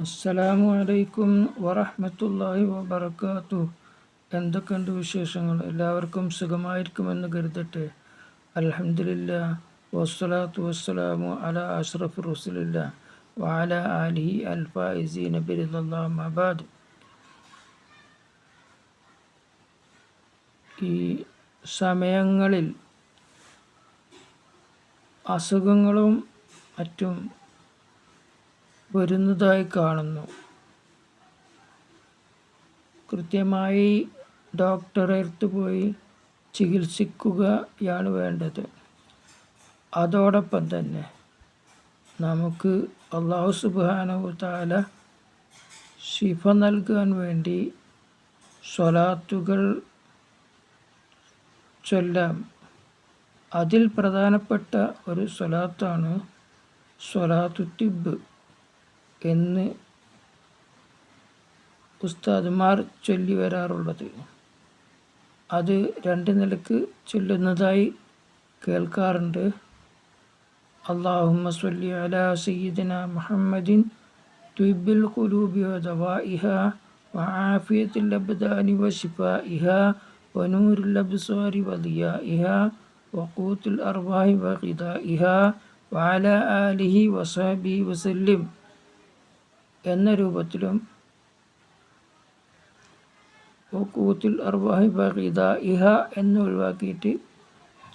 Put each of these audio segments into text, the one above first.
അസ്സലാമു അലൈക്കും വറഹമത്തല്ലാഹി വബർക്കാത്തു എന്തൊക്കെയുണ്ട് വിശേഷങ്ങൾ? എല്ലാവർക്കും സുഖമായിരിക്കുമെന്ന് കരുതട്ടെ. അലഹമില്ല വസ്സലാത്തു വസ്സലാമു അല അഷ്റഫ് റസുലില്ല വാല അലി അൽഫായിസി നബിറില്ലാബാദ് ഈ സമയങ്ങളിൽ അസുഖങ്ങളും മറ്റും വരുന്നതായി കാണുന്നു. കൃത്യമായി ഡോക്ടറെ അടുത്ത് പോയി ചികിത്സിക്കുകയാണ് വേണ്ടത്. അതോടൊപ്പം തന്നെ നമുക്ക് അള്ളാഹു സുബാനു ശിഫ നൽകാൻ വേണ്ടി സ്വലാത്തുകൾ ചൊല്ലാം. അതിൽ പ്രധാനപ്പെട്ട ഒരു സ്വലാത്താണ് സ്വലാത്തു തിബ് എന്ന് ഉസ്താദ്മാർ ചൊല്ലി വരാറുള്ളത് അത് രണ്ട് നിലക്ക് ചൊല്ലുന്നതായി കേൾക്കാറുണ്ട് അള്ളാഹുമ്മ സ്വല്ലി അല സയ്യിദിന മുഹമ്മദിൻ തുബിൽ ഖുലൂബി വദവാഇഹ وعافية الأبدان وشفائها ونور الأبصار وضيائها وقوت الأرواح وغذائها وعلى آله وصحبه وسلم എന്ന രൂപത്തിലും കൂത്തിൽ അർവാഹി ബഹീദ ഇഹ എന്ന് ഒഴിവാക്കിയിട്ട്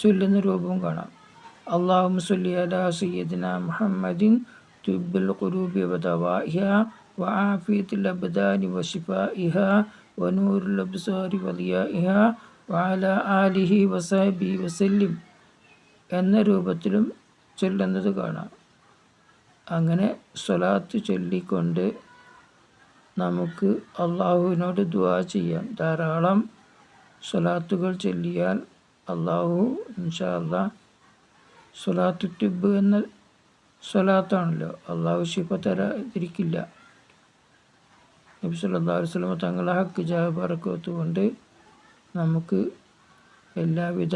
ചൊല്ലുന്ന രൂപവും കാണാം. അള്ളാഹു മുസ്ലി അലാ സയ്യദിന മുഹമ്മദിൻ തുബിൽ ഖുലൂബി വദവാഇഹ വആഫിയത്തുൽ അബ്ദാനി വശിഫാഇഹ വനൂറുൽ അബ്സാരി വലിയഇഹ വാല ആലിഹി വസാബി വസല്ലിം എന്ന രൂപത്തിലും ചൊല്ലുന്നത് കാണാം. അങ്ങനെ സ്വലാത്ത് ചൊല്ലിക്കൊണ്ട് നമുക്ക് അള്ളാഹുവിനോട് ദുവാ ചെയ്യാം. ധാരാളം സ്വലാത്തുകൾ ചൊല്ലിയാൽ അള്ളാഹു ഇൻഷാ അള്ളാ സ്വലാത്തു ടിബ് എന്ന സ്വലാത്താണല്ലോ. അള്ളാഹു ശിഫ തരാതിരിക്കില്ല നബി സല്ലാ വസ്ലമ തങ്ങളെ ഹക്ക് ജാബറക്കത്ത് കൊണ്ട് നമുക്ക് എല്ലാവിധ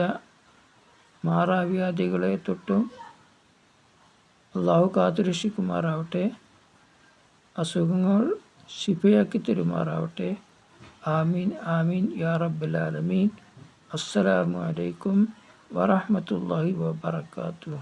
മാറാവ്യാധികളെ തൊട്ടും അള്ളാഹു കാത്തുരക്ഷിക്കുമാറാവട്ടെ. അസുഖങ്ങൾ ശിഫയാക്കി തരുമാറാവട്ടെ. ആമീൻ ആമീൻ യാ റബ്ബലാലമീൻ അസ്സലാമു അലൈക്കും വറഹമത്തല്ലാഹി വബർക്കാത്തു